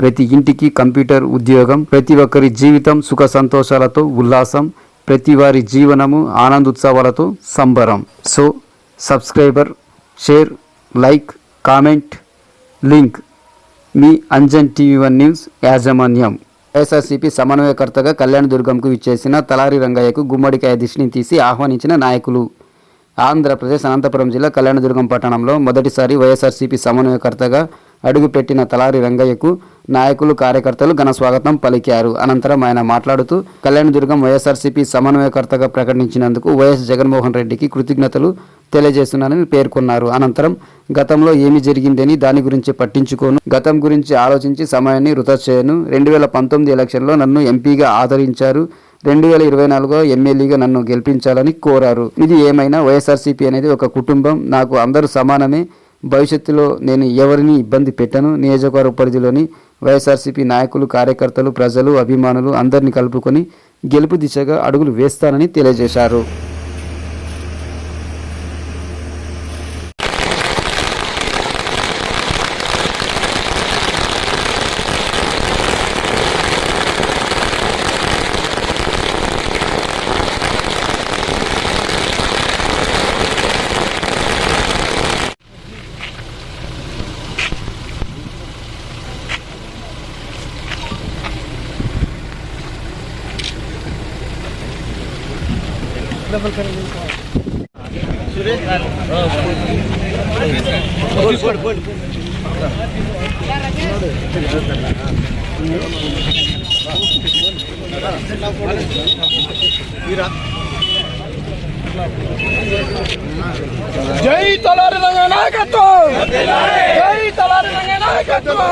ప్రతి ఇంటికి కంప్యూటర్ ఉద్యోగం ప్రతి ఒక్కరి జీవితం సుఖ సంతోషాలతో ఉల్లాసం ప్రతి వారి జీవనము ఆనందోత్సవాలతో సంబరం. So subscriber share like comment link. మీ అంజన్ టీవీ వన్ న్యూస్ యాజమాన్యం. వైఎస్ఆర్సీపీ సమన్వయకర్తగా కళ్యాణదుర్గంకు ఇచ్చేసిన తలారి రంగయ్యకు గుమ్మడికాయ దిష్టిని తీసి ఆహ్వానించిన నాయకులు. ఆంధ్రప్రదేశ్ అనంతపురం జిల్లా కళ్యాణదుర్గం పట్టణంలో మొదటిసారి వైఎస్ఆర్సీపీ సమన్వయకర్తగా అడుగుపెట్టిన తలారి రంగయ్యకు నాయకులు కార్యకర్తలు ఘన స్వాగతం పలికారు. అనంతరం ఆయన మాట్లాడుతూ కళ్యాణదుర్గం వైఎస్ఆర్సీపీ సమన్వయకర్తగా ప్రకటించినందుకు వైఎస్ జగన్మోహన్ రెడ్డికి కృతజ్ఞతలు తెలియజేస్తున్నానని పేర్కొన్నారు. అనంతరం గతంలో ఏమి జరిగిందని దాని గురించి పట్టించుకోను. గతం గురించి ఆలోచించి సమయాన్ని వృధా చేయను. రెండు వేల పంతొమ్మిది ఎలక్షన్లో నన్ను ఎంపీగా ఆదరించారు. రెండు వేల ఇరవై నాలుగులో ఎమ్మెల్యేగా నన్ను గెలిపించాలని కోరారు. ఇది ఏమైనా వైఎస్ఆర్సీపీ అనేది ఒక కుటుంబం నాకు అందరూ సమానమే. భవిష్యత్తులో నేను ఎవరిని ఇబ్బంది పెట్టను. నియోజకవర్గ పరిధిలోని వైఎస్ఆర్సీపీ నాయకులు కార్యకర్తలు ప్రజలు అభిమానులు అందరినీ కలుపుకొని గెలుపు దిశగా అడుగులు వేస్తానని తెలియజేశారు. జై తలారి రంగ నాయకత్వం జై తలారి రంగ నాయకత్వం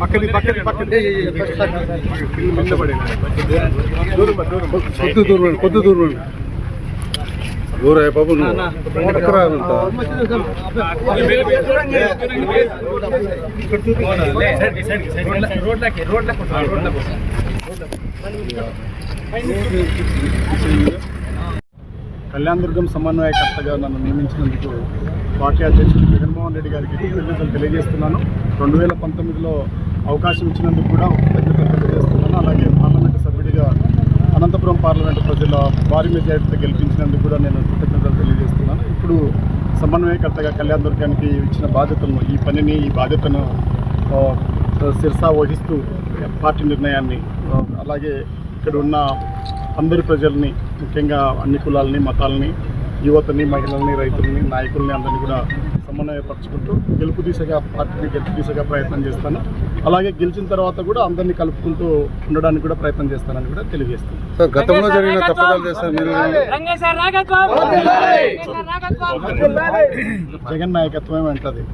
పక్కది పక్కది పక్కది. కొద్ది దూరం కొద్ది దూరం దూరం బాబు పక్కరా కళ్యాణదుర్గం దుర్గం సమన్వయకర్తగా నన్ను నియమించినందుకు పార్టీ అధ్యక్షుడు జగన్మోహన్ రెడ్డి గారికి కృతజ్ఞతలు తెలియజేస్తున్నాను. రెండు వేల పంతొమ్మిదిలో అవకాశం ఇచ్చినందుకు కూడా కృతజ్ఞతలు తెలియజేస్తున్నాను. అలాగే పార్లమెంటు సభ్యుడిగా అనంతపురం పార్లమెంటు ప్రజల భారీ మెజార్టీతో గెలిపించినందుకు కూడా నేను కృతజ్ఞతలు తెలియజేస్తున్నాను. ఇప్పుడు సమన్వయకర్తగా కళ్యాణ్ దుర్గానికి ఇచ్చిన బాధ్యతను ఈ పనిని ఈ బాధ్యతను శిరసా వహిస్తూ పార్టీ నిర్ణయాన్ని అలాగే ఇక్కడ ఉన్న అందరి ప్రజల్ని ముఖ్యంగా అన్ని కులాలని మతాలని యువతని మహిళల్ని రైతుల్ని నాయకుల్ని అందరినీ కూడా సమన్వయపరుచుకుంటూ గెలుపు దిశగా పార్టీని గెలుపు దిశగా ప్రయత్నం చేస్తాను. అలాగే గెలిచిన తర్వాత కూడా అందరినీ కలుపుకుంటూ ఉండడానికి కూడా ప్రయత్నం చేస్తానని కూడా తెలియజేస్తాను. సార్ గతంలో జరిగిన తప్పిదాలు నాయకత్వం. నాయకత్వం. జగన్ నాయకత్వమే వెంటది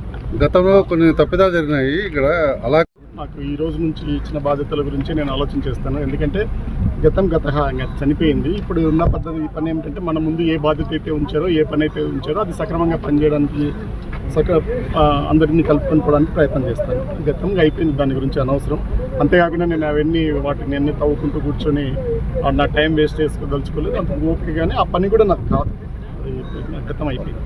గతంలో కొన్ని తప్పిదాలు జరిగినాయి. ఇక్కడ అలా నాకు ఈ రోజు నుంచి ఇచ్చిన బాధ్యతల గురించి నేను ఆలోచన చేస్తాను. ఎందుకంటే గతం గత చనిపోయింది. ఇప్పుడు ఉన్న పద్ధతి ఈ పని ఏమిటంటే మన ముందు ఏ బాధ్యత అయితే ఉంచారో ఏ పని అయితే ఉంచారో అది సక్రమంగా పనిచేయడానికి సక్ర అందరినీ కలుపుకొని ప్రయత్నం చేస్తాను. గతంగా అయిపోయింది దాని గురించి అనవసరం. అంతేకాకుండా నేను అవన్నీ వాటిని అన్ని తవ్వుకుంటూ కూర్చొని నా టైం వేస్ట్ చేసుకోదలుచుకోలేదు. అంత ఓకే కానీ ఆ పని కూడా నాకు కాదు. అది గతం అయిపోయింది.